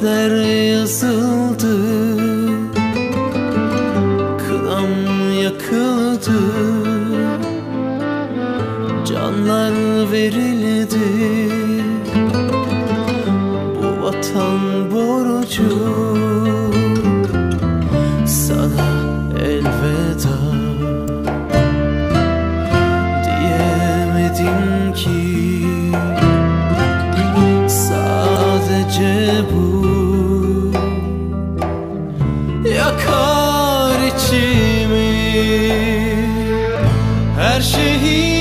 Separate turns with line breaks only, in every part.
Kader yazıldı. Kınam yakıldı. Canlar verildi. Bu vatan borcu. Sana elveda Diyemedim ki. Sadece bu İçimi Her şehidin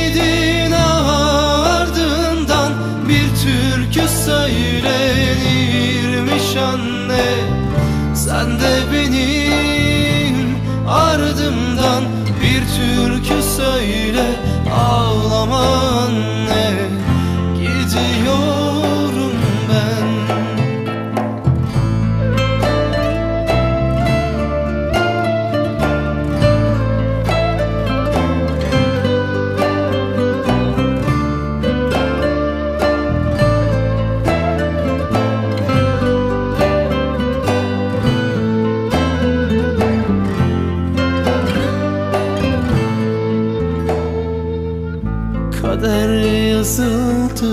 yazıldı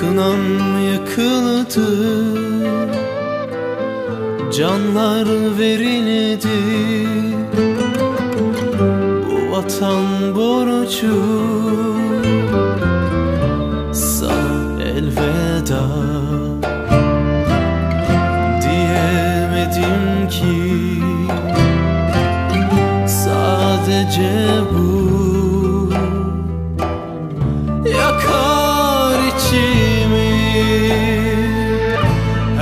Kınam yakıldı Canlar verildi. Bu vatan borcu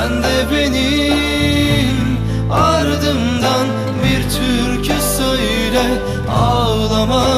Sen de benim ardımdan bir türkü söyle ağlama